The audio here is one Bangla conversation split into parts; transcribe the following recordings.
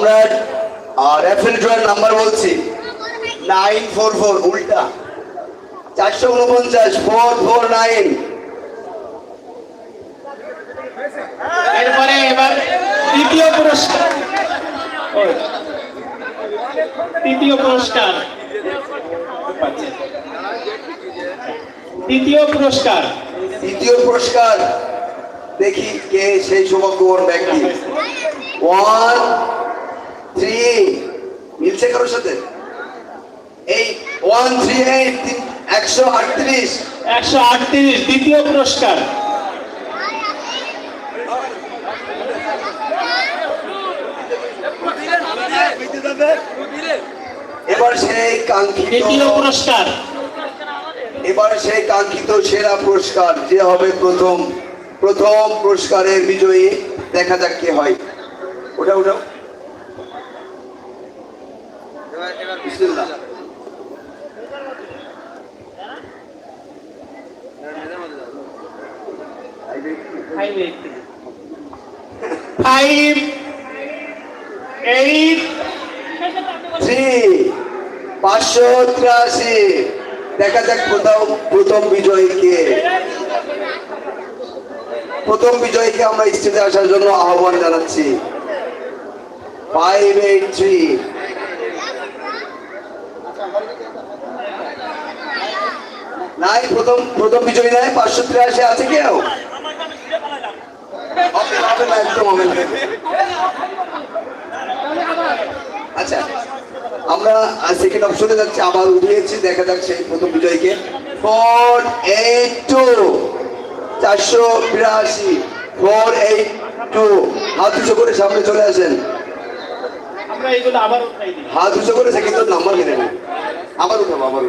আমরা রেফারেল ড্রয়ের নাম্বার বলছি। নাইন ফোর ফোর উল্টা। চারশো উনপঞ্চাশ ফোর ফোর নাইন এরপরে এবার তৃতীয় পুরস্কার। তৃতীয় পুরস্কার। তৃতীয় পুরস্কার। দ্বিতীয় পুরস্কার। দেখি কে সেই সৌভাগ্যবান ব্যক্তি। ওয়ান থ্রি মিলছে কারোর সাথে? এই ওয়ান থ্রি এইট একশো আটত্রিশ। একশো আটত্রিশ দ্বিতীয় পুরস্কার। এবার সেই কাঙ্ক্ষিত দ্বিতীয় পুরস্কার। এবার সেই কাঙ্ক্ষিত সেরা পুরস্কার যে হবে প্রথম প্রথম পুরস্কারের বিজয়ী। দেখা যাক কে হয়। ওটা ওটা বিসমিল্লাহ। পাঁচশো তিরাশি। দেখা যাক প্রথম প্রথম বিজয়ীকে। প্রথম বিজয়ীকে আমরা স্টেজে আসার জন্য আহ্বান জানাচ্ছি। ফাইভ এইট থ্রি নাই, প্রথম প্রথম বিজয়ী নাই, পাঁচশো তিরাশি আছে কেউ আচ্ছা আমরা সেকেন্ড অপশনে যাচ্ছি, আবার উঠিয়েছি, দেখা যাচ্ছে প্রথম বিজয়ীকে। ফোর এইট টু চারশো বিরাশি। ফোর এইট টু হাত করে সামনে চলে আসেন আমরা এগুলো আবার উঠাই দিই হাত উঁচু করেছে কিন্তু নাম্বার কিনে নেই আবার উঠাবো আবার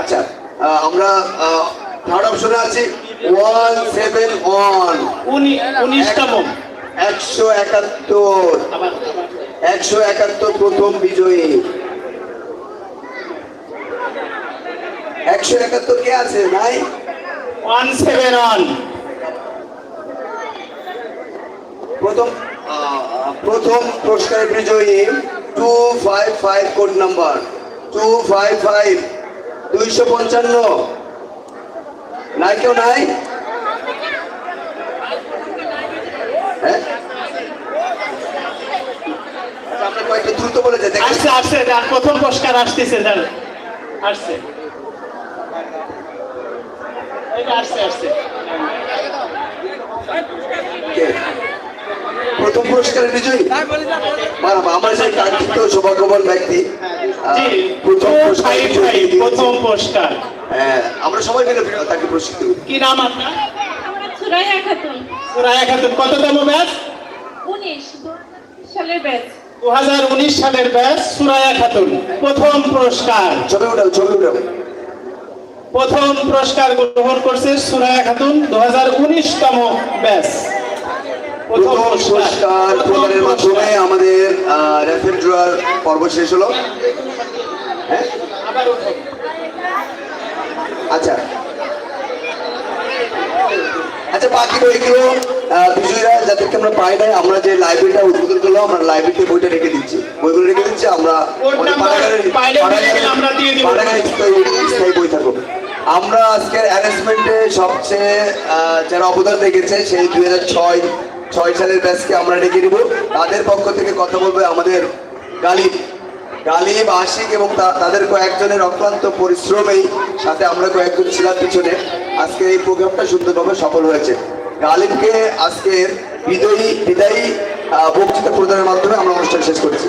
আচ্ছা আমরা থার্ড অপশনে আছি। ওয়ান সেভেন ওয়ান উনিশতম। একশো একাত্তর। একশো একাত্তর প্রথম বিজয়ী। একশো একাত্তর কে আছে? নাই? ওয়ান সেভেন ওয়ান প্রথম প্রথম পুরস্কারের বিজয়ী two five five code number two five five দুইশো পঞ্চান্ন। নাই? কেউ নাই হ্যাঁ কয়েকটা দ্রুত বলে দেখেন আসছে আসছে যার প্রথম পুরস্কার আসতেছে আসছে। আসছে আসছে কে? প্রথম পুরস্কারের বিজয়ী। আমার সেই কাঙ্ক্ষিত সৌভাগ্যবান ব্যক্তি। প্রথম পুরস্কার বিজয়ী প্রথম পুরস্কার। হ্যাঁ, আমরা সবাই মিলে তাকে পুরস্কৃত কি নাম আপনার? সুরাইয়া খাতুন। সুরায়া খাতুন কততম ব্যাচ? উনিশ সালের ব্যাচ। দু হাজার উনিশ সালের ব্যাচ সুরায়া খাতুন প্রথম পুরস্কার। ছবি উঠাও ছবি উঠাও। প্রথম পুরস্কার গ্রহণ করছে সুরায়া খাতুন দু হাজার উনিশতম ব্যাচ। প্রথম পুরস্কার প্রদানের মাধ্যমে আমাদের র্যাপিড ড্রয়ার পর্ব শেষ হলো। হ্যাঁ। আচ্ছা। আচ্ছা বাকি বইগুলো বিজয়ীরা যাদেরকে আমরা পাই নাই আমরা যে লাইব্রেরিটা উদ্বোধন করলাম আমরা লাইব্রেরিতে বইটা রেখে দিচ্ছি। বইগুলো রেখে দিচ্ছি আমরা স্থায়ী- বই থাকব। আমরা আজকের অ্যারেঞ্জমেন্টে সবচেয়ে যারা অবদান রেখেছে সেই দুই হাজার ছয় ছয় সালের ব্যাচকে আমরা ডেকে নিব। তাদের পক্ষ থেকে কথা বলবে আমাদের গালিব। গালিব, আশিক এবং তাদের কয়েকজনের অক্লান্ত পরিশ্রমেই সাথে আমরা কয়েকজন ছিলাম পিছনে। আজকে এই প্রোগ্রামটা সুন্দরভাবে সফল হয়েছে। গালিবকে আজকের বিদায়ী বিদায়ী বক্তৃতা প্রদানের মাধ্যমে আমরা অনুষ্ঠান শেষ করেছি।